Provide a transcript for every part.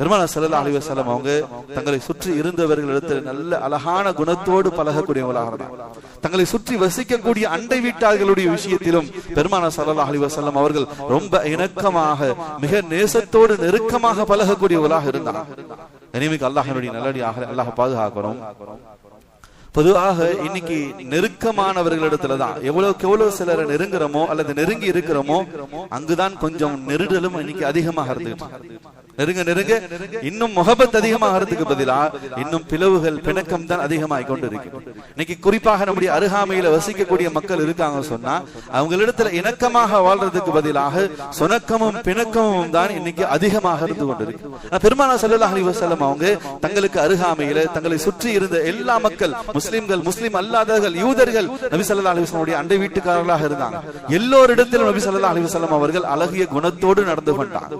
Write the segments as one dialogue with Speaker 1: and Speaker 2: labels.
Speaker 1: பெருமான ஸல்லல்லாஹு அலைஹி வஸல்லம் அவங்க தங்களை சுற்றி இருந்தவர்களிடத்தில் நல்ல அழகான குணத்தோடு பழகக்கூடியவர்களாக இருந்தாங்க தங்களை சுற்றி வசிக்கக்கூடிய அண்டை வீட்டார்களுடைய விஷயத்திலும் பெருமான ஸல்லல்லாஹு அலைஹி வஸல்லம் அவர்கள் ரொம்ப இணக்கமாக மிக நேசத்தோடு நெருக்கமாக பழகக்கூடியவர்களாக இருந்தார். இனிமைக்கு அல்லாஹனுடைய நல்லடியாக அல்லாஹ் பாதுகாக்கணும். பொதுவாக இன்னைக்கு நெருக்கமானவர்களிடத்துல தான் எவ்வளவுக்கு எவ்வளவு சிலரை நெருங்குறோமோ அல்லது நெருங்கி இருக்கிறோமோ அங்குதான் கொஞ்சம் நெருடலும் இன்னைக்கு அதிகமாக இருந்துட்டு நெருங்க நெருங்க. இன்னும் முகபத் அதிகமாகிறதுக்கு பதிலா இன்னும் பிளவுகள் பிணக்கம் தான் அதிகமாகி கொண்டு இருக்கு இன்னைக்கு குறிப்பாக நம்முடைய அருகாமையில வசிக்கக்கூடிய மக்கள் இருக்காங்க சொன்னா அவங்களிடத்துல இணக்கமாக வாழ்றதுக்கு பதிலாக சுணக்கமும் பிணக்கமும் தான் இன்னைக்கு அதிகமாக இருந்து கொண்டிருக்கு பெருமானா சல்லா அலைஹி வஸல்லம் அவங்க தங்களுக்கு அருகாமையில தங்களை சுற்றி இருந்த எல்லா மக்கள் முஸ்லிம்கள் முஸ்லிம் அல்லாதவர்கள் யூதர்கள் நபி சல்லா அலைஹி வஸல்லம் அண்டை வீட்டுக்காரர்களாக இருந்தாங்க. எல்லோரிடத்திலும் நபி சல்லா அலைஹி வஸல்லம் அவர்கள் அழகிய குணத்தோடு நடந்து கொண்டாங்க.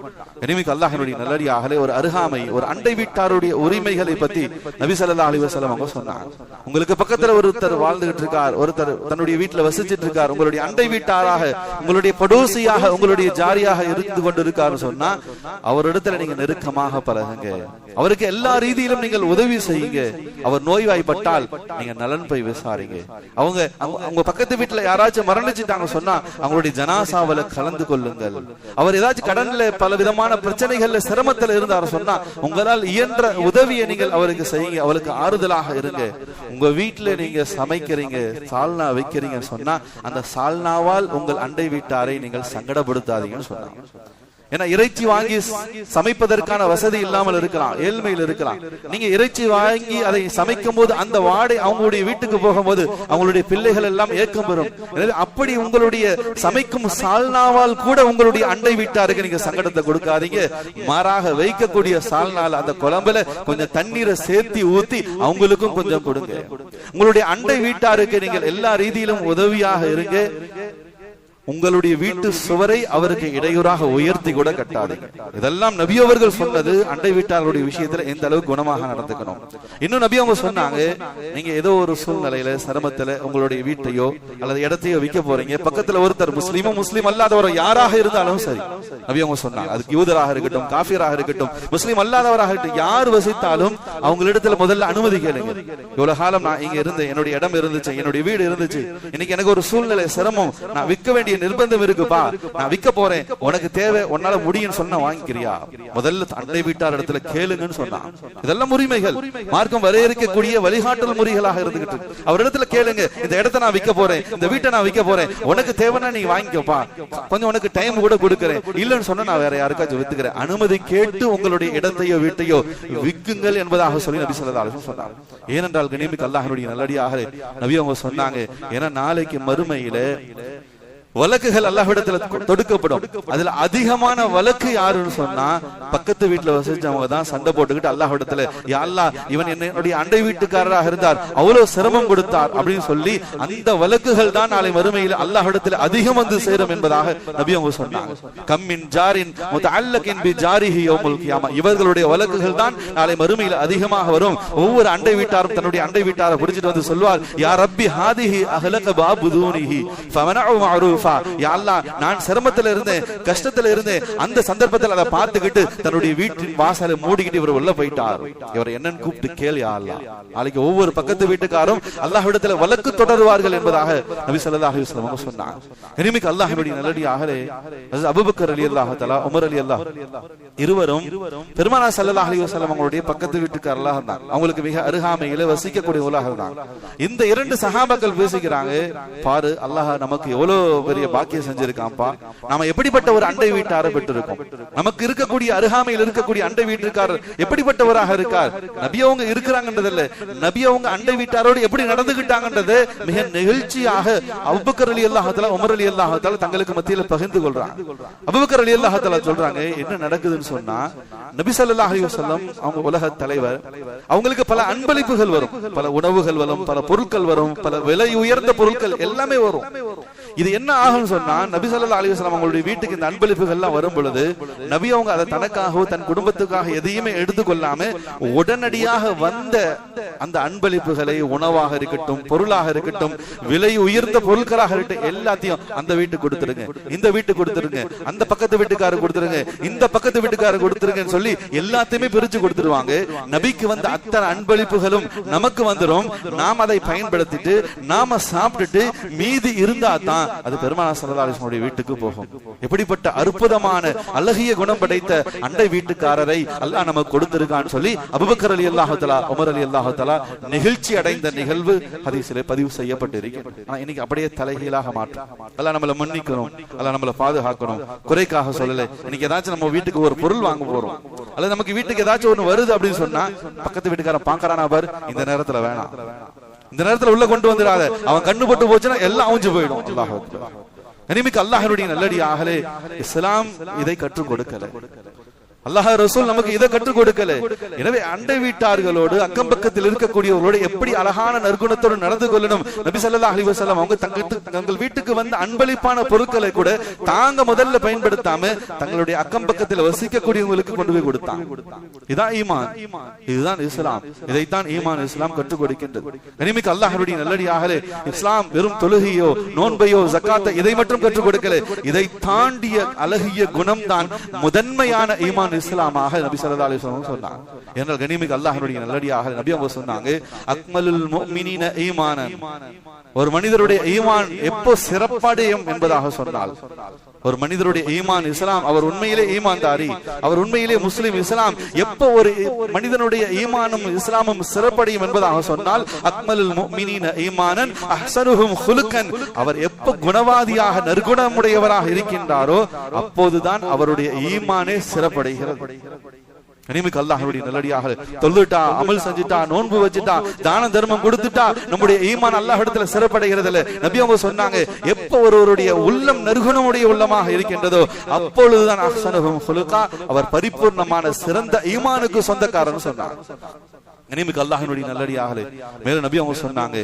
Speaker 1: இனிமிக்கு அல்லாஹ்வினுடைய நல்லடியாகலே ஒரு அருகாமை ஒரு அண்டை வீட்டாருடைய உரிமைகளை பத்தி நபிசல்லா ஸல்லல்லாஹு அலைஹி அவங்க சொன்னாங்க. உங்களுக்கு பக்கத்துல ஒருத்தர் வாழ்ந்துகிட்டு இருக்கார் ஒருத்தர் தன்னுடைய வீட்டுல வசிச்சிட்டு இருக்கார் உங்களுடைய அண்டை வீட்டாராக உங்களுடைய படோசியாக உங்களுடைய ஜாரியாக இருந்து கொண்டு இருக்காருன்னு சொன்னா அவரிடத்துல நீங்க நெருக்கமாக பழகுங்க. அவருக்கு எல்லா ரீதியிலும் நீங்கள் உதவி செய்யுங்க. அவர் நோய்வாய்ப்பட்டால் நீங்க நலன் போய் விசாரிங்க. அவங்க அவங்க- அவங்க பக்கத்து வீட்டுல யாராச்சும் மரணிச்சுட்டாங்க சொன்னா அவங்களுடைய ஜனாசாவில கலந்து கொள்ளுங்கள். அவர் ஏதாச்சும் கடன்ல பல விதமான பிரச்சனைகள்ல சிரமத்தில் இருந்து அவர் சொன்னா உங்களால் இயன்ற உதவியை நீங்கள் அவருக்கு செய்யுங்க அவளுக்கு ஆறுதலாக இருங்க. உங்க வீட்டுல நீங்க சமைக்கிறீங்க சால்னா வைக்கிறீங்க சொன்னா அந்த சால்னாவால் உங்கள் அண்டை வீட்டாரை நீங்கள் சங்கடப்படுத்தாதீங்கன்னு சொன்னாங்க ஏன்னா இறைச்சி வாங்கி சமைப்பதற்கான வசதி இல்லாமல் இருக்கலாம் ஏழ்மையில் இருக்கலாம். நீங்க இறைச்சி வாங்கி அதை சமைக்கும் போது அந்த வாடை அவங்களுடைய வீட்டுக்கு போகும்போது அவங்களுடைய பிள்ளைகள் எல்லாம் ஏக்கம் பெறும். எனவே அப்படி உங்களுடைய சமைக்கும் சால்னாவால் கூட உங்களுடைய அண்டை வீட்டாருக்கு நீங்க சங்கடத்தை கொடுக்காதீங்க. மாறாக வைக்கக்கூடிய சால்னால அந்த குழம்புல கொஞ்சம் தண்ணீரை சேர்த்தி ஊத்தி அவங்களுக்கும் கொஞ்சம் கொடுங்க. உங்களுடைய அண்டை வீட்டாருக்கு நீங்கள் எல்லா ரீதியிலும் உதவியாக இருங்க. உங்களுடைய வீட்டு சுவரை அவருக்கு இடையூறாக உயர்த்தி கூட கட்டாது இதெல்லாம் நபி அவர்கள் சொன்னது அண்டை வீட்டார்களுடைய விஷயத்துல எந்த அளவுக்கு குணமாக நடந்துக்கணும். இன்னும் நபி அவங்க சொன்னாங்க நீங்க ஏதோ ஒரு சூழ்நிலையில சிரமத்துல உங்களுடைய வீட்டையோ அல்லது இடத்தையோ விற்க போறீங்க. பக்கத்துல ஒருத்தர் முஸ்லீமும் முஸ்லீம் அல்லாதவர் யாராக இருந்தாலும் சரி நபி அவங்க சொன்னாங்க. அதுக்கு யூதராக இருக்கட்டும் காஃபியராக இருக்கட்டும் முஸ்லீம் அல்லாதவராக இருக்கட்டும் யார் வசித்தாலும் அவங்களிடத்துல முதல்ல அனுமதி கேளுங்க. இவ்வளவு காலம் நான் இங்க இருந்தேன் என்னுடைய இடம் இருந்துச்சு என்னுடைய வீடு இருந்துச்சு. இன்னைக்கு எனக்கு ஒரு சூழ்நிலை சிரமம் நான் விற்க வேண்டிய நிர்பந்தம் இருக்குப்பா நான் விற்க போறேன். உனக்கு தேவை உன்னால முடியும் சொன்ன வாங்கிக்கிறியா? முதல்ல அண்டை வீட்டார் இடத்துல கேளுங்கன்னு சொன்னான். இதெல்லாம் உரிமைகள். மார்க்கம் வரையறுக்கக்கூடிய வழிகாட்டல் முறைகளாக இருந்துகிட்டு அவரிடத்துல கேளுங்க. இந்த இடத்த நான் விற்க போறேன். இந்த வீட்டை நான் விற்க போறேன். உனக்கு தேவைன்னா நீ வாங்கிக்கப்பா கொஞ்சம் உனக்கு டைம் கூட கொடுக்கறேன். இல்லைன்னு சொன்னா நான் வேற யாருக்காச்சும் வித்துக்கிறேன். அனுமதி கேட்டு உங்களுடைய இடத்தையோ வீட்டையோ விக்குங்கள் என்பதாக சொல்லி நபி ஸல்லல்லாஹு சொன்னார். ஏனென்றால் கனிமிக்கு அல்லாஹனுடைய நல்லடியாக நபி அவங்க சொன்னாங்க ஏன்னா நாளைக்கு மறுமையில வழக்குகள் அல்லாஹ்விடத்துல தொடுக்கப்படும். அதுல அதிகமான வழக்கு யாருன்னு சொன்னா பக்கத்து வீட்டுல வசிச்சவங்க தான் சண்டை போட்டுக்கிட்டு அல்லாஹ்விடத்துல யாழ்லா அல்லாஹ் இவன் என்னுடைய அண்டை வீட்டுக்காரராக இருந்தார் அவ்வளவு சிரமம் கொடுத்தார் அப்படின்னு சொல்லி அந்த வழக்குகள் தான் நாளை மறுமையில் அல்லாஹ்விடத்துல அதிகம் வந்து சேரும் என்பதாக நபி அவங்க சொன்னாங்க. கம்மின் ஜாரின் முத்தஅல்லகின் பி ஜாரிஹி யௌமுல் கியாமா. இவர்களுடைய வழக்குகள் தான் நாளை மறுமையில் அதிகமாக வரும். ஒவ்வொரு அண்டை வீட்டாரும் தன்னுடைய அண்டை வீட்டாரை பிடிச்சிட்டு வந்து சொல்வார் யா ரப்பி ஹாதிஹி அஹ்லக பாபுதூனிஹி ஃபமனஉ மஅரூஃபா யா அல்லாஹ் நான் சிரமத்துல இருந்தேன் கஷ்டத்துல இருந்தேன் அந்த சந்தர்ப்பத்தில் அதை பார்த்துக்கிட்டு தன்னுடைய வீட்டின் வாசலை மூடிக்கிட்டு இவர் உள்ள போயிட்டார். இவர் என்னன்னு கூப்பிட்டு கேள் யா அல்லாஹ். நாளைக்கு ஒவ்வொரு பக்கத்து வீட்டுக்காரும் அல்லாஹ்விடத்துல வழக்கு தொடருவார்கள் என்பதாக நபி ஸல்லல்லாஹு அலைஹி வஸல்லம் அவங்க சொன்னாங்க. இனிமிக்கு அல்லாஹ்வுடைய நல்லடியாகலே ஹஜ்ரத் அபூபக்கர் ரலியல்லாஹு தஆலா உமர் ரலியல்லாஹு இருவரும் பெருமானா ஸல்லல்லாஹு அலைஹி வஸல்லம் அவங்களுடைய பக்கத்து வீட்டுக்காரர்களாக இருந்தாங்க. அவங்களுக்கு மிக அருகாமையில வசிக்கக்கூடியவர்களாக இருந்தாங்க. இந்த இரண்டு சஹாபாக்கள் பேசுகிறாங்க பாரு அல்லாஹ் நமக்கு எவ்வளவு பெரிய பாக்கியம் செஞ்சிருக்கான்ப்பா நாம எப்படிப்பட்ட ஒரு அண்டை வீட்டார பெற்றிருக்கோம்? நமக்கு இருக்கக்கூடிய அருகாமையில் இருக்கக்கூடிய அண்டை வீட்டுக்காரர் எப்படிப்பட்டவராக இருக்கார்? நபி அவங்க இருக்கிறாங்கன்றது இல்ல நபி அவங்க அண்டை வீட்டாரோடு எப்படி நடந்துகிட்டாங்கன்றது மிக நெகிழ்ச்சியாக அபுபக்கர் அலி அல்லாஹால உமர் அலி அல்லாஹால தங்களுக்கு மத்தியில பகிர்ந்து கொள்றாங்க. அபுபக்கர் அலி அல்லாஹால சொல்றாங்க என்ன நடக்குதுன்னு சொன்னா நபி சல்லா அலி வசல்லம் அவங்க உலக தலைவர் அவங்களுக்கு பல அன்பளிப்புகள் வரும். பல உணவுகள் வரும் பல பொருட்கள் வரும் பல விலை உயர்ந்த பொருட்கள் எல்லாமே வரும். இது என்ன ஆகும் சொன்னா நபி சொல்லா அலிவசலம் அவங்களுடைய வீட்டுக்கு இந்த அன்பளிப்புகள் எல்லாம் வரும் பொழுது நபி அவங்க அதை தனக்காகவோ தன் குடும்பத்துக்காக எதையுமே எடுத்துக்கொள்ளாம உடனடியாக வந்த அந்த அன்பளிப்புகளை உணவாக இருக்கட்டும் பொருளாக இருக்கட்டும் விலை உயர்ந்த பொருட்களாக இருக்கட்டும் எல்லாத்தையும் அந்த வீட்டுக்கு கொடுத்துருங்க. இந்த வீட்டுக்கு கொடுத்துருங்க. அந்த பக்கத்து வீட்டுக்காரர் கொடுத்துருங்க. இந்த பக்கத்து வீட்டுக்காரர் கொடுத்துருங்கன்னு சொல்லி எல்லாத்தையுமே பிரிச்சு கொடுத்துருவாங்க. நபிக்கு வந்த அத்தனை அன்பளிப்புகளும் நமக்கு வந்துடும் நாம் அதை பயன்படுத்திட்டு நாம சாப்பிட்டுட்டு மீதி இருந்தா தான் அது பெருமான சரதாலிசனுடைய வீட்டுக்கு போகும். எப்படிப்பட்ட அற்புதமான அழகிய குணம் படைத்த அண்டை வீட்டுக்காரரை அல்லாஹ் நமக்கு கொடுத்திருக்கான்னு சொல்லி அபுபக்கர் அலி அல்லாஹலா உமர் அலி அல்லாஹலா நிகழ்ச்சி அடைந்த நிகழ்வு ஹதீஸிலே பதிவு செய்யப்பட்டிருக்கிறது. ஆனா இன்னைக்கு அப்படியே தலைகீழாக மாற்றும். அல்லாஹ் நம்மளை மன்னிக்கணும். அல்லாஹ் நம்மளை பாதுகாக்கணும். குறைக்காக சொல்லல. இன்னைக்கு ஏதாச்சும் நம்ம வீட்டுக்கு ஒரு பொருள் வாங்க போறோம். அல்ல நமக்கு வீட்டுக்கு ஏதாச்சும் ஒண்ணு வருது அப்படின்னு சொன்னா பக்கத்து வீட்டுக்காரன் பாக்குறானா பார் இந்த நேரத்துல வேணாம். இந்த நேரத்துல உள்ள கொண்டு வந்துடாத. அவன் கண்ணு பட்டு போச்சுன்னா எல்லாம் அவுஞ்சு போயிடும். அல்லாஹ் கனிமிக்கு அல்லாஹனுடைய நல்லடி ஆகலே இஸ்லாம் இதை கற்றுக் கொடுக்கல. அல்லாஹ் ரசூல் நமக்கு இதை கற்றுக் கொடுக்கல. எனவே அண்டை வீட்டார்களோடு அக்கம் பக்கத்தில் இருக்கக்கூடியவர்களோடு எப்படி அழகான நற்குணத்தோடு நடந்து கொள்ளணும்? நபி சல்லா அலைஹி வஸல்லம் அவங்க தங்களுக்கு தங்கள் வீட்டுக்கு வந்து அன்பளிப்பான பொருட்களை கூட தாங்க முதல்ல பயன்படுத்தாம தங்களுடைய அக்கம் பக்கத்தில் வசிக்கக்கூடியவங்களுக்கு கொண்டு போய் கொடுத்தாங்க இதான் ஈமான். இதுதான் இஸ்லாம். இதைத்தான் ஈமான் இஸ்லாம் கற்றுக் கொடுக்கின்றது. கனிமிக்கு அல்லாஹருடைய நல்லடியாகலே இஸ்லாம் வெறும் தொழுகையோ நோன்பையோ ஜக்காத்தை இதை மட்டும் கற்றுக் கொடுக்கல. இதை தாண்டிய அழகிய குணம் தான் முதன்மையான ஈமான் இஸ்லாமாக நபி சல்லா அலைஹி சொன்னாங்க. என்றால் கனிமிக்கு அல்லாஹனுடைய நல்லடியாக நபி அவங்க சொன்னாங்க அக்மலுல் முஃமினீன ஈமானன். ஒரு மனிதருடைய ஈமான் எப்போ சிறப்படையும் என்பதாக சொன்னால் ஒரு மனிதருடைய ஈமான் இஸ்லாம் அவர் உண்மையிலே ஈமான்தாரி. அவர் உண்மையிலே முஸ்லிம் இஸ்லாம். எப்போ ஒரு மனிதனுடைய ஈமானும் இஸ்லாமும் சிறப்படையும் என்பதாக சொன்னால் அக்மலுல் முஃமினீன ஈமானன் அஹ்சனுஹும் குலுக்கன் அவர் எப்போ குணவாதியாக நற்குணமுடையவராக இருக்கின்றாரோ அப்போதுதான் அவருடைய ஈமானே சிறப்படைகிறது. கனிமிக்கு அல்லாஹனுடைய நல்லடியாக தொழுதுட்டா அமல் செஞ்சுட்டா நோன்பு வச்சுட்டா தான தர்மம் கொடுத்துட்டா நம்முடைய ஈமான் அல்லாஹ் இடத்துல சிறப்படைகிறது நபி அவங்க சொன்னாங்க எப்ப ஒருவருடைய உள்ளம் நறுகுணமுடைய உள்ளமாக இருக்கின்றதோ அப்பொழுதுதான் அவர் பரிபூர்ணமான சிறந்த ஈமானுக்கு சொந்தக்காரன் சொன்னார். கனிமிக்கு அல்லாஹினுடைய நல்லடி ஆகலை மேலும் நபி அவங்க சொன்னாங்க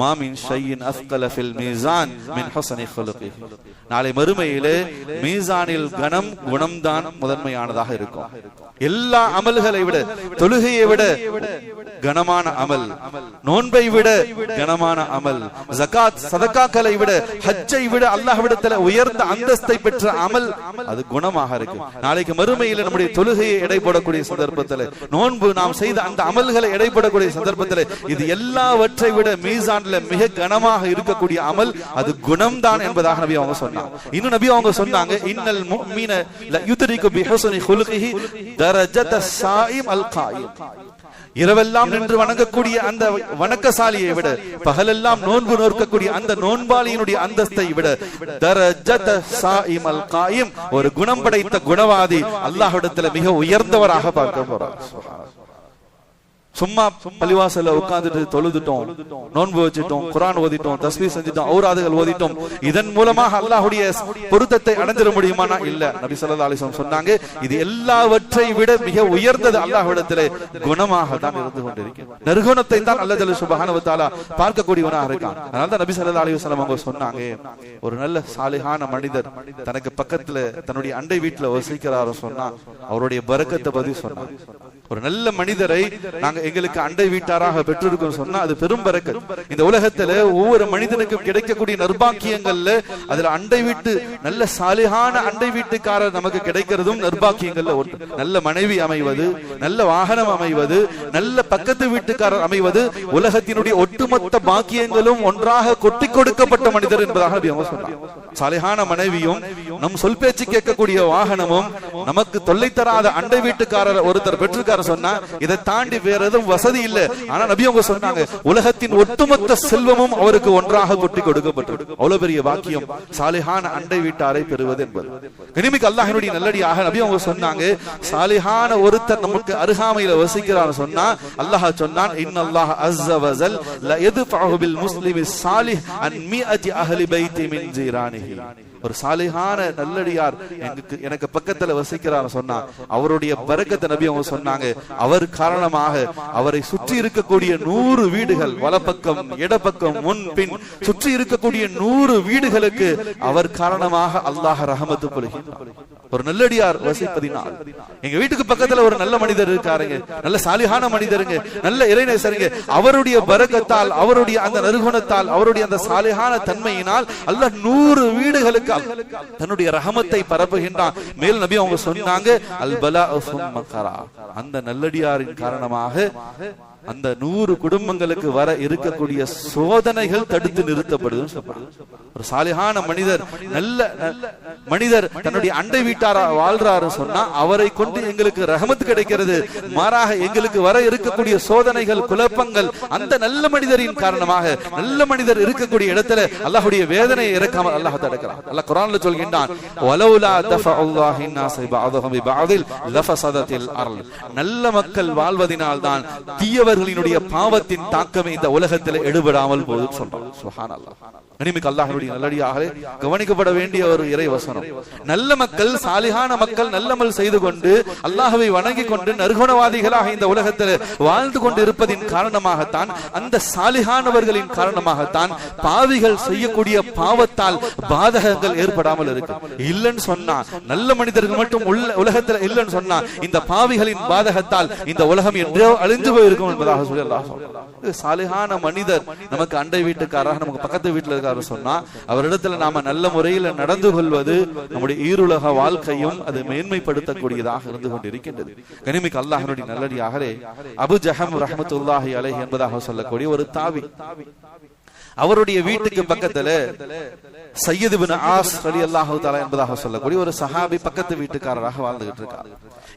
Speaker 1: மாமின் ஷையின் அஸ்கல ஃபில் மீசான் மின் ஹசனை ஹுலுகி. நாளை மறுமையிலே மீசானில் கணம் குணம்தான் முதன்மையானதாக இருக்கும். எல்லா அமல்களை விட தொழுகையை விட கனமான அமல் நோன்பை விட கனமான அமல் ஜகாத் சதக்காக்களை விட ஹஜ்ஜை விட அல்லாஹ்விடத்துல உயர்ந்த அந்தஸ்தை பெற்ற அமல் அது குணமாக இருக்கு. நாளைக்கு மறுமையில் நம்முடைய தொழுகையை எடை போடக்கூடிய சந்தர்ப்பத்தில் நோன்பு நாம் செய்த அந்த அமல்களை எடைப்படக்கூடிய சந்தர்ப்பத்தில் இது எல்லாவற்றை விட மீசான்ல மிக கனமாக இருக்கக்கூடிய அமல் அது குணம்தான் என்பதாக நபி அவங்க சொன்னாங்க. இன்னும் நபி அவங்க சொன்னாங்க இன்னல் முஃமின ல யுத்ரிகு பி ஹுஸ்னி குலுகிஹி தரஜத சாயிம் அல் காயிம். இரவெல்லாம் நின்று வணங்கக்கூடிய அந்த வணக்கசாலியை விட பகலெல்லாம் நோன்பு நோக்கக்கூடிய அந்த நோன்பாளியினுடைய அந்தஸ்தை விட தரஜத சாயிம் அல் காயிம். ஒரு குணம் படைத்த குணவாதி அல்லாஹ்விடத்துல மிக உயர்ந்தவராக பார்க்க போறார். சும்மா பள்ளிவாசல்ல உட்கார்ந்துட்டு தொழுதுட்டோம் நோன்பு வச்சுட்டோம் குரான் ஓதிட்டோம் தஸ்மீ செஞ்சுட்டோம் ஔராதுகள் ஓதிட்டோம். இதன் மூலமாக அல்லாஹுடைய பொருத்தத்தை அடைஞ்சிட முடியுமானா? இல்ல. நபி சொல்லா அலிசம் சொன்னாங்க இது எல்லாவற்றை விட மிக உயர்ந்தது அல்லாஹ்விடத்திலே குணமாக தான் இருந்து கொண்டிருக்கிறது. நற்குணத்தை தான் அல்லது ஜல்ல பார்க்கக்கூடியவனாக இருக்கான். அதனால தான் நபி சொல்லா அலைஹி அவங்க சொன்னாங்க ஒரு நல்ல சாலிகான மனிதர் தனக்கு பக்கத்துல தன்னுடைய அண்டை வீட்டுல வசிக்கிறாரோ சொன்னா அவருடைய பறக்கத்தை பத்தி சொன்னாங்க ஒரு நல்ல மனிதரை நாங்க எங்களுக்கு அண்டை வீட்டாராக பெற்றிருக்கோம் சொன்னா அது பெரும் பரக்கத் இந்த உலகத்துல ஒவ்வொரு மனிதனுக்கும் கிடைக்கக்கூடிய நிர்பாக்கியங்கள்ல அதுல அண்டை வீட்டு நல்ல சாலிகான அண்டை வீட்டுக்காரர் நமக்கு கிடைக்கிறதும் நிர்பாக்கியங்கள்ல ஒன்று. நல்ல மனைவி அமைவது நல்ல வாகனம் அமைவது நல்ல பக்கத்து வீட்டுக்காரர் அமைவது உலகத்தினுடைய ஒட்டுமொத்த பாக்கியங்களும் ஒன்றாக கொட்டி கொடுக்கப்பட்ட மனிதர் என்பதாக நபி சாலிகான மனைவியும் நம் சொல் பேச்சு கேட்கக்கூடிய வாகனமும் நமக்கு தொல்லை தராத அண்டை வீட்டுக்காரர் ஒருத்தர் பெற்றிருக்காரு சொன்னா இதை தாண்டி வேற எதுவும் வசதி இல்ல. ஆனா நபி அவங்க சொன்னாங்க உலகத்தின் ஒட்டுமொத்த செல்வமும் அவருக்கு ஒன்றாக கொட்டி கொடுக்கப்பட்டிருக்கு அவ்வளவு பெரிய வாக்கியம். சாலிஹான அண்டை வீட்டாரை பெறுவது என்பது. கனிமிக்கு அல்லாஹினுடைய நல்லடியாக நபி அவங்க சொன்னாங்க சாலிஹான ஒருத்தர் நமக்கு அருகாமையில வசிக்கிறார் சொன்னா அல்லாஹ் சொன்னான் இன் அல்லாஹ் அஸ்ஸவஸல் ல யதுஃபஹு பில் முஸ்லிமி சாலிஹ் அன் மிஅதி அஹ்லி பைத்தி மின் ஜீரானிஹி. ஒரு சாலிகான நல்லடியார் எனக்கு எனக்கு பக்கத்துல வசிக்கிறார் சொன்னா அவருடைய பரக்கத்தை நபி அவங்க சொன்னாங்க. அவர் காரணமாக அவரை சுற்றி இருக்கக்கூடிய நூறு வீடுகள் வலப்பக்கம் இடப்பக்கம் முன் பின் சுற்றி இருக்கக்கூடிய நூறு வீடுகளுக்கு அவர் காரணமாக அல்லாஹ் ரஹமத்து பொழுகின்றார் ஒரு நல்லடியார் வசிப்பதினால். எங்க வீட்டுக்கு பக்கத்துல ஒரு நல்ல மனிதர் இருக்காருங்க நல்ல சாலிகான மனிதருங்க நல்ல இறைநேசருங்க. அவருடைய பரக்கத்தால் அவருடைய அந்த நறுகுணத்தால் அவருடைய அந்த சாலிகான தன்மையினால் அல்ல நூறு வீடுகளுக்கு தன்னுடைய ரஹமத்தை பரப்புகின்றான். மேல் நபி அவங்க சொன்னாங்க அல்பலா அந்த நல்லடியாரின் காரணமாக அந்த நூறு குடும்பங்களுக்கு வர இருக்கக்கூடிய சோதனைகள் தடுத்து நிறுத்தப்படுதுன்னு ஒரு சாலிகான மனிதர் நல்ல மனிதர் தன்னுடைய அண்டை வீட்டாரா வாழ்றாரு சொன்னா அவரை கொண்டு எங்களுக்கு ரகமத்து கிடைக்கிறது. மாறாக எங்களுக்கு வர இருக்கக்கூடிய சோதனைகள் குழப்பங்கள் அந்த நல்ல மனிதரின் காரணமாக நல்ல மனிதர் இருக்கக்கூடிய இடத்துல அல்லாஹுடைய வேதனை இறக்காமல் அல்லாஹ் தடுக்கிறான் அல்லாஹ் குரான்ல சொல்கின்றான் நல்ல மக்கள் வாழ்வதினால் தான் தீயவர் அவர்களினுடைய பாவத்தின் தாக்கமே இந்த உலகத்தில் எடுபடாமல் போது சொல்றான். அல்லா கனிமிக்கு அல்லாஹனுடைய நல்லடியாக கவனிக்கப்பட வேண்டிய ஒரு இறை வசனம் நல்ல மக்கள் சாலிகான மக்கள் நல்லமல் செய்து கொண்டு அல்லாஹவை வணங்கி கொண்டு நறுகுணவாதிகளாக இந்த உலகத்தில் வாழ்ந்து கொண்டு இருப்பதின் காரணமாகத்தான் அந்த சாலிகானவர்களின் காரணமாகத்தான் பாவிகள் செய்யக்கூடிய பாவத்தால் பாதகங்கள் ஏற்படாமல் இருக்கு. இல்லைன்னு சொன்னா நல்ல மனிதர்கள் மட்டும் உள்ள உலகத்துல இல்லைன்னு சொன்னா இந்த பாவிகளின் பாதகத்தால் இந்த உலகம் என்றோ அழிந்து போயிருக்கும் என்பதாக சொல்லி அல்லாஹ் சாலிகான மனிதர் நமக்கு அண்டை வீட்டுக்காரராக நமக்கு பக்கத்து வீட்டுல இருக்காரு சொன்னா அவரிடத்துல நாம நல்ல முறையில் நடந்து கொள்வது நம்முடைய ஈருலக வாழ்க்கையும் அது மேன்மைப்படுத்தக்கூடியதாக இருந்து கொண்டிருக்கின்றது. கனிமிக்கு அல்லாஹனுடைய நல்லடியாகவே அபு ஜஹம் ரஹமத்துல்லாஹி அலைஹி என்பதாக சொல்லக்கூடிய ஒரு தாவி. அவருடைய வீட்டுக்கு பக்கத்துல சையது பின் ஆஸ் அலி அல்லாஹு தாலா என்பதாக சொல்லக்கூடிய ஒரு சஹாபி பக்கத்து வீட்டுக்காரராக வாழ்ந்துகிட்டு இருக்கார்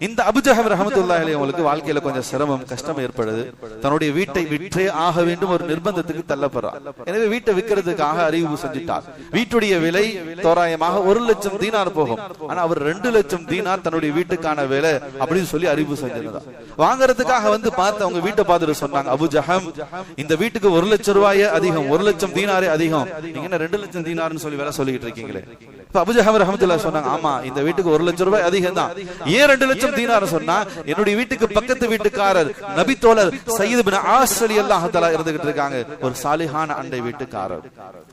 Speaker 1: இந்த அபுஜஹம் ரஹமத்துல்லாஹி அலைஹி அவங்களுக்கு வாழ்க்கையில கொஞ்சம் சிரமம் கஷ்டம் ஏற்படுது. தன்னுடைய வீட்டை விற்றே ஆக வேண்டும் ஒரு நிர்பந்தத்துக்கு தள்ளப்படுறார் எனவே வீட்டை விற்கிறதுக்காக அறிவிப்பு செஞ்சுட்டார் வீட்டுடைய விலை தோராயமாக ஒரு லட்சம் தீனார் போகும். ஆனா அவர் ரெண்டு லட்சம் தீனார் தன்னுடைய வீட்டுக்கான விலை அப்படின்னு சொல்லி அறிவிப்பு செஞ்சிருந்தார் வாங்குறதுக்காக வந்து பார்த்து அவங்க வீட்டை பார்த்துட்டு சொன்னாங்க. அபு ஜஹம் இந்த வீட்டுக்கு ஒரு லட்சம் ரூபாயே அதிகம் ஒரு லட்சம் தீனாரே அதிகம். நீங்க என்ன ரெண்டு லட்சம் தீனார்னு சொல்லி வேலை சொல்லிட்டு இருக்கீங்களே? இப்ப அபு ரஹமத்துல்லா சொன்னாங்க ஆமா இந்த வீட்டுக்கு ஒரு லட்சம் ரூபாய் அதிகம் தான். ஏன் ரெண்டு லட்சம் தீனார்? சொன்னா என்னுடைய வீட்டுக்கு பக்கத்து வீட்டுக்காரர் நபி தோழர் சையது பின் ஆஸ் அல்லாஹ் இருந்துகிட்டு இருக்காங்க. ஒரு சாலிஹான அண்டை வீட்டுக்காரர்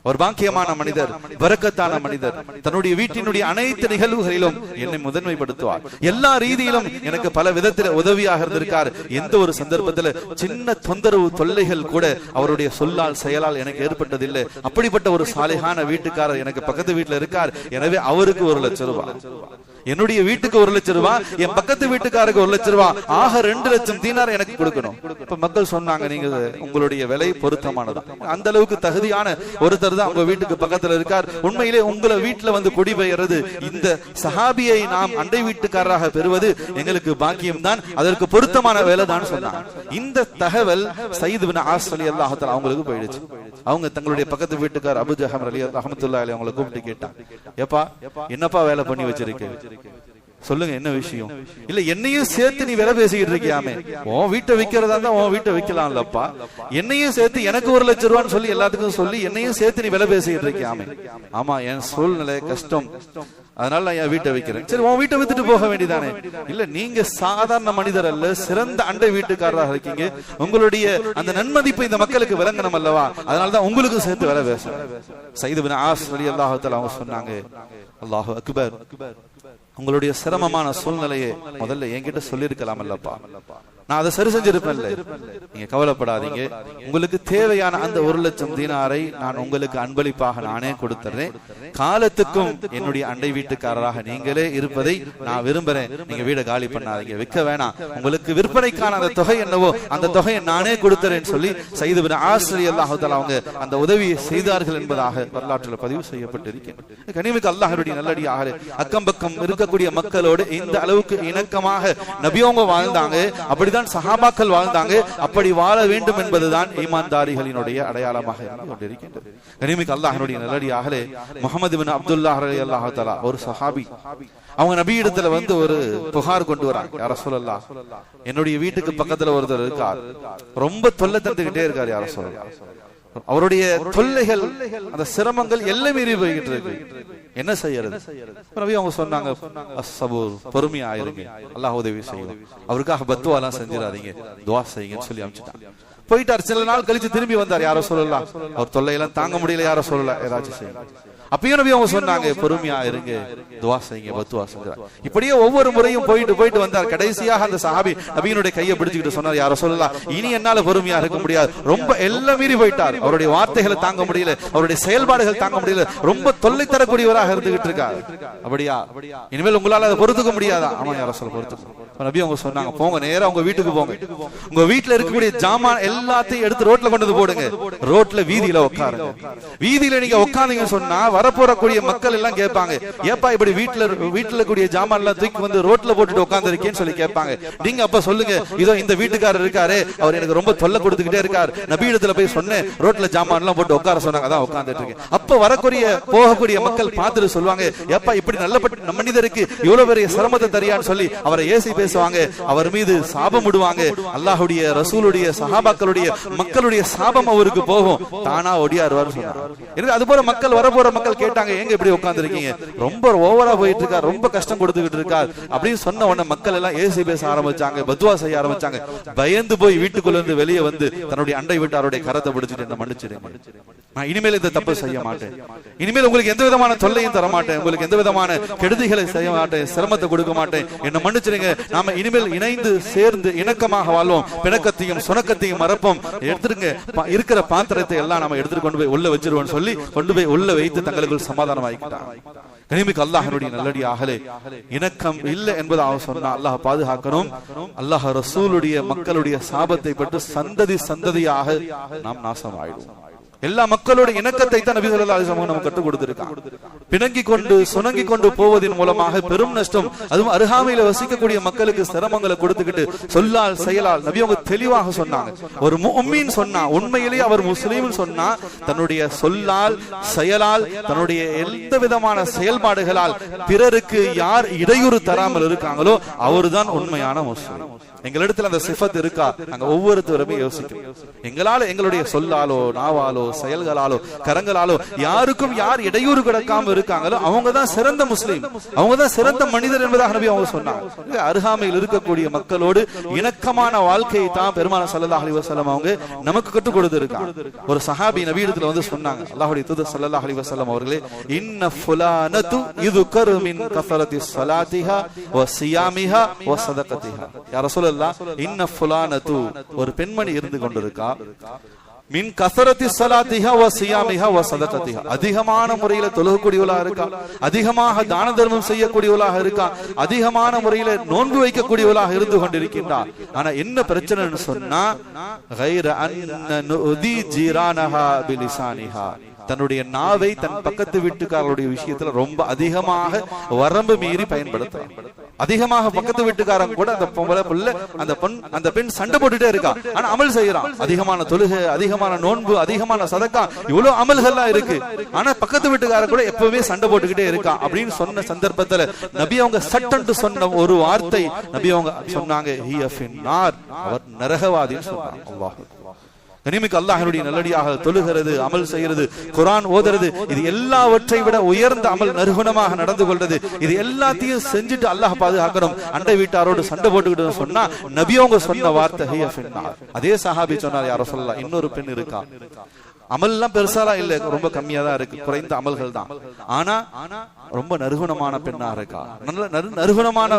Speaker 1: ஒரு பாக்கியமான மனிதர் வரக்கத்தான மனிதர் தன்னுடைய வீட்டினுடைய அனைத்து நிகழ்வுகளிலும் என்னை முதன்மைப்படுத்துவார். எல்லா ரீதியிலும் எனக்கு பல விதத்துல உதவியாக இருந்திருக்கார். எந்த ஒரு சந்தர்ப்பத்துல சின்ன தொந்தரவு தொல்லைகள் கூட அவருடைய சொல்லால் செயலால் எனக்கு ஏற்பட்டதில்லை. அப்படிப்பட்ட ஒரு சாலிஹான வீட்டுக்காரர் எனக்கு பக்கத்து வீட்டுல இருக்கார். எனவே அவருக்கு ஒரு லட்சம் ரூபாய் என்னுடைய வீட்டுக்கு ஒரு லட்சம் ரூபாய் என் பக்கத்து வீட்டுக்காருக்கு ஒரு லட்சம் ரூபாய் ஆக ரெண்டு லட்சம் தீனார் எனக்கு கொடுக்கணும். இப்ப மக்கள் சொன்னாங்க நீங்க உங்களுடைய விலை பொருத்தமானது. அந்த அளவுக்கு தகுதியான ஒருத்தர் தான் உங்க வீட்டுக்கு பக்கத்துல இருக்கார். உண்மையிலே உங்களை வீட்டுல வந்து குடிபெயர்றது இந்த சஹாபியை நாம் அண்டை வீட்டுக்காரராக பெறுவது எங்களுக்கு பாக்கியம் தான் அதற்கு பொருத்தமான வேலை தான் சொன்னாங்க. இந்த தகவல் சயிது பின் ஆஸ் அலி அல்லாஹத்தால் அவங்களுக்கு போயிடுச்சு. அவங்க தங்களுடைய பக்கத்து வீட்டுக்கார் அபு ஜஹம் அலி அஹமத்துல்லா அலி அவங்களை கூப்பிட்டு கேட்டான் ஏப்பா என்னப்பா வேலை பண்ணி வச்சிருக்கேன் சொல்லுங்க என்ன விஷயம்? இல்ல என்னையும் சேர்த்து நீ விலை பேசிக்கிட்டு இருக்கியாமே? உன் வீட்டை விக்கிறதா இருந்தா உன் வீட்டை விக்கலாம்லப்பா. என்னையும் சேர்த்து எனக்கு ஒரு லட்சம் ரூபான்னு சொல்லி எல்லாத்துக்கும் சொல்லி என்னையும் சேர்த்து நீ விலை பேசிக்கிட்டு இருக்கியாமே? ஆமா என் சூழ்நிலை கஷ்டம். அதனால நான் என் வீட்டை வைக்கிறேன். சரி உன் வீட்டை வித்துட்டு போக வேண்டியதானே? இல்ல நீங்க சாதாரண மனிதர் அல்ல சிறந்த அண்டை வீட்டுக்காரராக இருக்கீங்க. உங்களுடைய அந்த நன்மதிப்பு இந்த மக்களுக்கு விளங்கணும் அல்லவா? அதனாலதான் உங்களுக்கு சேர்த்து விலை பேசுறேன். சைது பின் ஆஸ் அலி அல்லாஹால அவங்க சொன்னாங்க. அல்லாஹு அக்பர். உங்களுடைய சிரமமான சூழ்நிலையை முதல்ல என்கிட்ட சொல்லியிருக்கலாம் அல்லப்பா நான் அதை சரி செஞ்சிருப்பேன்ல. நீங்க கவலைப்படாதீங்க. உங்களுக்கு தேவையான அந்த ஒரு லட்சம் தீனாரை நான் உங்களுக்கு அன்பளிப்பாக நானே கொடுத்துறேன். காலத்துக்கும் என்னுடைய அண்டை வீட்டுக்காரராக நீங்களே இருப்பதை நான் விரும்புறேன். நீங்க வீடை காலி பண்ணாதீங்க. விற்க வேணாம். உங்களுக்கு விற்பனைக்கான அந்த தொகை என்னவோ அந்த தொகையை நானே கொடுத்துறேன்னு சொல்லி செய்து ஆசிரியர் அல்லாஹால அவங்க அந்த உதவியை செய்தார்கள் என்பதாக வரலாற்றில் பதிவு செய்யப்பட்டிருக்கிறது. கனிமிக்கு அல்லாஹருடைய நல்லடியாக அக்கம் பக்கம் இருக்கக்கூடிய மக்களோடு இந்த அளவுக்கு இணக்கமாக நபியோங்க வாழ்ந்தாங்க. அப்படி அப்படிதான் சஹாபாக்கள் வாழ்ந்தாங்க. அப்படி வாழ வேண்டும் என்பதுதான் ஈமான்தாரிகளினுடைய அடையாளமாக இருந்து கொண்டிருக்கின்றது. கனிமிக்கு அல்லாஹனுடைய நல்லடியாகலே முகமது பின் அப்துல்லா அலி அல்லாஹ் தலா ஒரு சஹாபி. அவங்க நபி இடத்துல வந்து ஒரு புகார் கொண்டு வராங்க. யார சொல்லலாம் என்னுடைய வீட்டுக்கு பக்கத்துல ஒருத்தர் இருக்கார். ரொம்ப தொல்லை தந்துகிட்டே இருக்காரு யார சொல்லலாம் அவருடைய தொல்லைகள் அந்த சிரமங்கள் எல்லாம் மீறி போய்கிட்டு இருக்கு. என்ன செய்யறது? நபி அவங்க சொன்னாங்க அஸ்ஸபூர் பொறுமையா இருங்க அல்லாஹ் உதவி செய்யும் அவருக்காக பத்துவாலாம் செஞ்சிடாதீங்க. துவா செய்யுங்கன்னு சொல்லி அனுப்பிச்சிட்டாங்க போயிட்டார். சில நாள் கழிச்சு திரும்பி வந்தார். யாரோ சொல்லலாம் அவர் தொல்லையெல்லாம் தாங்க முடியல. யாரோ சொல்லல. ஏதாச்சும் செய்யுங்க. அப்பயும் நபி அவங்க சொன்னாங்க பொறுமையா இருங்க துவா செய்யுங்க பத்துவா செஞ்சார் இப்படியே ஒவ்வொரு முறையும் போயிட்டு போயிட்டு வந்தார் கடைசியாக அந்த சஹாபி நபியினுடைய கையை பிடிச்சுக்கிட்டு சொன்னார் யாரோ சொல்லலாம் இனி என்னால பொறுமையா இருக்க முடியாது. ரொம்ப எல்லாம் மீறி போயிட்டார். அவருடைய வார்த்தைகளை தாங்க முடியல. அவருடைய செயல்பாடுகள் தாங்க முடியல. ரொம்ப தொல்லை தரக்கூடியவராக இருந்துகிட்டு இருக்கார். அப்படியா? இனிமேல் உங்களால அதை பொறுத்துக்க முடியாதா? ஆமா யாரோ சொல்ல பொறுத்துக்க நபி அவங்க சொன்னாங்க போங்க நேரா உங்க வீட்டுக்கு போங்க. உங்க வீட்டுல இருக்கக்கூடிய ஜாமான் எல்லாத்தையும் எடுத்து ரோட்ல கொண்டு போடுங்க. ரோட்ல வீதியில உட்காருங்க. வீதியில நீங்க உட்காந்தீங்கன்னு சொன்னா வரப்போறக்கூடிய மக்கள் எல்லாம் கேட்பாங்க. ஏப்பா இப்படி வீட்டுல வீட்டுல கூடிய ஜாமான் எல்லாம் தூக்கி வந்து ரோட்ல போட்டுட்டு உட்கார்ந்து இருக்கேன்னு சொல்லி கேட்பாங்க. நீங்க அப்ப சொல்லுங்க. இதோ இந்த வீட்டுக்காரர் இருக்காரு. அவர் எனக்கு ரொம்ப தொல்லை கொடுத்துக்கிட்டே இருக்கார். நபீடத்துல போய் சொன்னேன். ரோட்ல ஜாமான் எல்லாம் போட்டு உட்கார சொன்னாங்க. அதான் உட்கார்ந்துட்டு இருக்கேன் அப்ப வரக்கூடிய போகக்கூடிய மக்கள் பார்த்துட்டு சொல்லுவாங்க ஏப்பா இப்படி நல்லப்பட்ட மனிதருக்கு இவ்வளவு பெரிய சிரமத்தை தரியான்னு சொல்லி அவரை ஏசி பேசுவாங்க. அவர் மீது சாபம் விடுவாங்க அல்லாஹுடைய ரசூலுடைய சஹாபாக்களுடைய மக்களுடைய சாபம் அவருக்கு போகும். தானா ஒடியாருவார் சொன்னார் அது போல மக்கள் வரப்போற மக்கள் கேட்டாங்க எங்க இப்படி உட்கார்ந்து இருக்கீங்க? ரொம்ப ஓவரா போயிட்டு இருக்கார் ரொம்ப கஷ்டம் கொடுத்துக்கிட்டு இருக்கார் அப்படின்னு சொன்ன உடனே மக்கள் எல்லாம் ஏசி பேச ஆரம்பிச்சாங்க பத்வா செய்ய ஆரம்பிச்சாங்க. பயந்து போய் வீட்டுக்குள்ள இருந்து வெளியே வந்து தன்னுடைய அண்டை வீட்டாருடைய கரத்தை பிடிச்சிட்டு என்ன மன்னிச்சிடுங்க. நான் இனிமேல் இந்த தப்பு செய்ய மாட்டேன். இனிமேல் உங்களுக்கு எந்த விதமான தொல்லையும் தர மாட்டேன். உங்களுக்கு எந்த விதமான கெடுதிகளை செய்ய மாட்டேன் சிரமத்தை கொடுக்க மாட்டேன். என்ன மன்னிச்சிடுங்க. நாம இனிமேல் இணைந்து சேர்ந்து இணக்கமாக வாழ்வோம். பிணக்கத்தையும் சுணக்கத்தையும் மறப்போம். எடுத்துருங்க இருக்கிற பாத்திரத்தை எல்லாம் நம்ம எடுத்துட்டு கொண்டு போய் உள்ள வச்சிருவோம் சொல்லி கொண்டு போய் உள்ள வைத்து தங்களுக்குள் சமாதானம் கனிமிக்கு அல்லாஹனுடைய நல்லடி ஆகலே இணக்கம் இல்லை என்பதாக அவன் சொன்னா அல்லாஹ் பாதுகாக்கணும். அல்லாஹ் ரசூலுடைய மக்களுடைய சாபத்தை பெற்று சந்ததி சந்ததியாக நாம் நாசம் ஆயிடுவோம் எல்லா மக்களோட இணக்கத்தை தான் நபி சொல்லா அலைஹி நமக்கு கற்றுக் கொடுத்திருக்கான் பிணங்கி கொண்டு சுணங்கி கொண்டு போவதன் மூலமாக பெரும் நஷ்டம் அதுவும் அருகாமையில வசிக்கக்கூடிய மக்களுக்கு சிரமங்களை கொடுத்துக்கிட்டு சொல்லால் செயலால் நபி அவங்க தெளிவாக சொன்னாங்க. ஒரு முஃமின் சொன்னா உண்மையிலேயே அவர் முஸ்லீம் சொன்னா தன்னுடைய சொல்லால் செயலால் தன்னுடைய எந்த விதமான செயல்பாடுகளால் பிறருக்கு யார் இடையூறு தராமல் இருக்காங்களோ அவர்தான் உண்மையான முஸ்லீம். எங்களிடத்துல அந்த சிஃபத் இருக்கா? நாங்க ஒவ்வொருத்தருமே யோசிக்கிறோம். எங்களால எங்களுடைய சொல்லாலோ நாவாலோ செயல்களாலோ கரங்களாலோ யாருக்கும் யார் இடையூறு கிடக்காம இருக்காங்களோ அவங்க தான் சிறந்த முஸ்லீம். அவங்க தான் சிறந்த மனிதர் என்பதாக நபி அவங்க சொன்னாங்க. அருகாமையில் இருக்கக்கூடிய மக்களோடு இணக்கமான வாழ்க்கையை தான் பெருமான சல்லா அலி வசலம் அவங்க நமக்கு கற்றுக் கொடுத்திருக்காங்க. ஒரு சஹாபி நபி வந்து சொன்னாங்க அல்லாஹுடைய தூதர் சல்லா அலி வசலம் அவர்களே இன்ன ஃபுலானது இது கருமின் கஃபரத்தி சலாத்திஹா வ சியாமிஹா வ சதகத்திஹா. யார சொல்லலாம் இன்ன ஃபுலானது ஒரு பெண்மணி இருந்து கொண்டிருக்கா. மின் கசரத்தி சலாத்திகா வ சியாமிகா வ சதகத்திகா அதிகமான முறையில தொழுகக்கூடியவளா இருக்கா? அதிகமாக தான தர்மம் செய்யக்கூடியவளாக இருக்கா? அதிகமான முறையில நோன்பு வைக்கக்கூடியவளாக இருந்து கொண்டிருக்கின்றார் ஆனா என்ன பிரச்சனைன்னு சொன்னா கைர அன்ன நுதி ஜீரானஹா பிலிசானிஹா. தன்னுடைய நாவை தன் பக்கத்து வீட்டுக்காரருடைய விஷயத்துல ரொம்ப அதிகமாக வரம்பு மீறி பயன்படுத்தலாம் அதிகமாக பக்கத்து வீட்டுக்காரன் கூட அந்த பொம்பளை புள்ள அந்த பெண் அந்த பெண் சண்டை போட்டுட்டே இருக்கான் ஆனா அமல் செய்யறான். அதிகமான தொழுகை அதிகமான நோன்பு அதிகமான சதக்கா இவ்வளவு அமல்கள்லாம் இருக்கு. ஆனா பக்கத்து வீட்டுக்காரன் கூட எப்பவுமே சண்டை போட்டுக்கிட்டே இருக்கா அப்படின்னு சொன்ன சந்தர்ப்பத்துல நபி அவங்க சட்டன்ட்டு சொன்ன ஒரு வார்த்தை நபி அவங்க சொன்னாங்க "He of அவர் நரகவாதின்னு சொன்னாங்க அல்லாஹ். கனிமிக்கு அல்லாஹனுடைய நல்லடியாக தொழுகிறது அமல் செய்கிறது குரான் ஓதுறது இது எல்லாவற்றை விட உயர்ந்த அமல் நறுகுணமாக நடந்து கொள்றது இது எல்லாத்தையும் செஞ்சுட்டு அல்லாஹ் பாதுகாக்கணும். அண்டை வீட்டாரோடு சண்டை போட்டுக்கிட்டு சொன்னா நபியவங்க சொன்ன வார்த்தை. அதே சஹாபி சொன்னார் யாரோ சொல்லலாம் இன்னொரு பெண் இருக்கா? அமல்லாம் பெருசாலாம் இல்ல ரொம்ப கம்மியா தான் இருக்கு குறைந்த அமல்கள் தான் ஆனா ரொம்ப நறுகுணமான பெண்ணா இருக்கா? நல்ல நறுகுணமான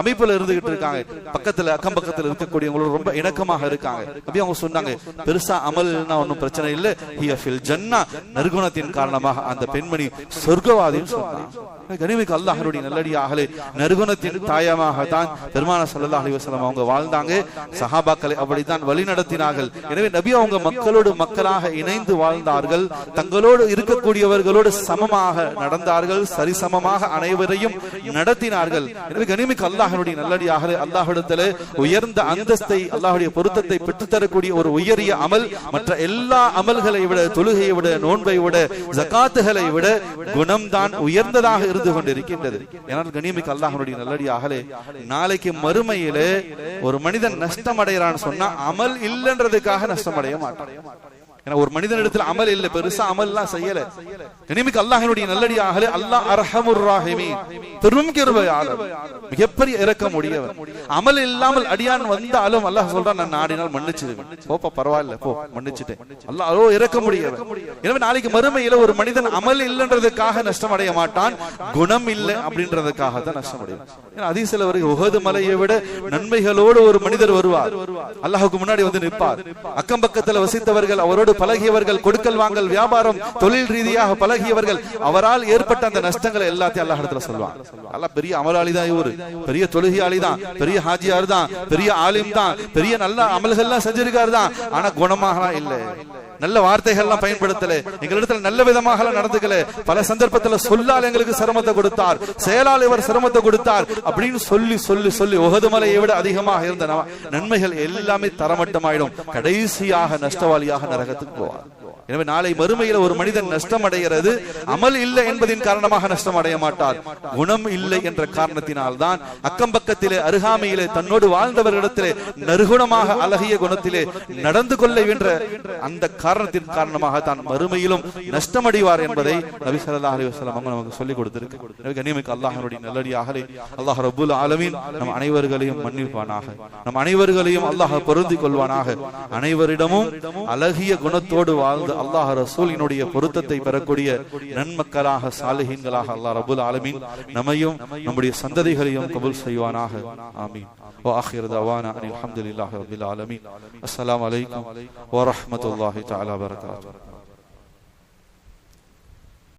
Speaker 1: அமைப்புல இருந்துகிட்டு இருக்காங்க. பக்கத்துல அக்கம் பக்கத்துல இருக்கக்கூடியவங்களும் ரொம்ப இணக்கமாக இருக்காங்க. அப்படி அவங்க சொன்னாங்க பெருசா அமல்னா ஒன்னும் பிரச்சனை இல்ல. ஹியஃபில் ஜன்னா நறுகுணத்தின் காரணமாக அந்த பெண்மணி சொர்க்கவாதின்னு சொன்னாங்க கனிமைக்கு அல்லாஹருடைய நல்லடியாகலே. நறுகுணத்தின் தாயமாக தான் பெருமான சல்லா அலைஹி வஸல்லம் அவங்க வாழ்ந்தாங்க. சஹாபாக்களை அப்படித்தான் வழி நடத்தினார்கள். எனவே நபி அவங்க மக்களோடு மக்களாக இணைந்து வாழ்ந்தார்கள். தங்களோடு இருக்கக்கூடியவர்களோடு சமமாக நடந்தார்கள். சரிசமமாக அனைவரையும் நடத்தினார்கள். எனவே கனிமைக்கு அல்லாஹனுடைய நல்லடியாகலே. அல்லாஹ்விடத்திலே உயர்ந்த அந்தஸ்தை அல்லாஹுடைய பொருத்தத்தை பெற்றுத்தரக்கூடிய ஒரு உயரிய அமல் மற்ற எல்லா அமல்களை விட தொழுகையை விட நோன்பை விட ஜக்காத்துகளை விட குணம்தான் உயர்ந்ததாக இருந்து கொண்டிருக்கின்றது. ஏனால் கனிமிக்கு அல்லாஹனுடைய நல்லடியாகலே நாளைக்கு மறுமையிலே ஒரு மனிதன் நஷ்டம் அடைகிறான்னு சொன்னா அமல் இல்லைன்றதுக்காக நஷ்டம் அடைய மாட்டான். ஏன்னா ஒரு மனிதனிடத்தில் அமல் இல்லை பெருசா அமல் எல்லாம் செய்யல. இனிமிக்கு அல்லாஹினுடைய நல்லடியாகலே அல்லாஹ் அரஹமுர் ராஹிமீன். பெரும் கிருபையாளர் மிகப்பெரிய இரக்கம் உடையவர். அமல் இல்லாமல் அடியான் வந்தாலும் அல்லாஹ் சொல்றான் நான் நாடினால் மன்னிச்சிருவேன் போப்பா பரவாயில்ல போ. மன்னிச்சுட்டேன். அல்லாஹ் அதோ இறக்க முடியவர் எனவே நாளைக்கு மறுமையில ஒரு மனிதன் அமல் இல்லைன்றதுக்காக நஷ்டம் அடைய மாட்டான். குணம் இல்லை அப்படின்றதுக்காக தான் நஷ்டம் அடையும் ஏன்னா அதிசல வரைக்கும் உகது மலையை விட நன்மைகளோடு ஒரு மனிதர் வருவார். அல்லாஹுக்கு முன்னாடி வந்து நிற்பார். அக்கம் பக்கத்துல வசித்தவர்கள் அவரோடு பழகியவர்கள் கொடுக்கல் வாங்கல் வியாபாரம் தொழில் ரீதியாக பழகியவர்கள் அவரால் ஏற்பட்ட அந்த நஷ்டங்களை எல்லாத்தையும் அல்லாஹ் இடத்துல சொல்லுவாங்க நல்லா பெரிய அமலாளி தான் இவரு. பெரிய தொழுகையாளி தான் பெரிய ஹாஜியார் தான் பெரிய ஆலிம் தான் பெரிய நல்ல அமல்கள்லாம் செஞ்சிருக்காரு தான் ஆனா குணமாக இல்லை. நல்ல வார்த்தைகள்லாம் பயன்படுத்தல. எங்களிடத்துல நல்ல விதமாக நடந்துக்கல. பல சந்தர்ப்பத்துல சொல்லால் எங்களுக்கு சிரமத்தை கொடுத்தார். செயலால் இவர் சிரமத்தை கொடுத்தார். அப்படின்னு சொல்லி சொல்லி சொல்லி உகதுமலையை விட அதிகமாக இருந்த நன்மைகள் எல்லாமே தரமட்டமாயிடும். கடைசியாக நஷ்டவாளியாக நரகத்துக்கு போவார். எனவே நாளை மறுமையில ஒரு மனிதன் நஷ்டம் அடைகிறது அமல் இல்லை என்பதின் காரணமாக நஷ்டம் அடைய மாட்டார். குணம் இல்லை என்ற காரணத்தினால் தான் அக்கம் பக்கத்திலே அருகாமையிலே தன்னோடு வாழ்ந்தவர்களிடத்திலே நறுகுணமாக அழகிய குணத்திலே நடந்து கொள்ள என்ற அந்த காரணத்தின் காரணமாக தான் மறுமையிலும் நஷ்டமடைவார் என்பதை நபி ஸல்லல்லாஹு அலைஹி அவங்க நமக்கு சொல்லிக் கொடுத்திருக்கு. கனிமைக்கு அல்லாஹனுடைய நல்லடியாக அல்லாஹ் ரபுல் ஆலமின் நம் அனைவர்களையும் மன்னிப்பானாக. நம் அனைவர்களையும் அல்லாஹ் பொருந்திக் கொள்வானாக. அனைவரிடமும் அழகிய குணத்தோடு வாழ்ந்த அல்லாஹ் ரசூலினுடைய பொருத்தத்தை பெறக்கூடிய நன்மக்களாக சாலிஹீன்களாக அல்லாஹ் ரபுல் ஆலமீன் நம்மையும் நம்முடைய சந்ததிகளையும் கபூல் செய்வானாக ஆமீன் وآخر دعوانا أن الحمد لله رب العالمين السلام عليكم ورحمة الله تعالى وبركاته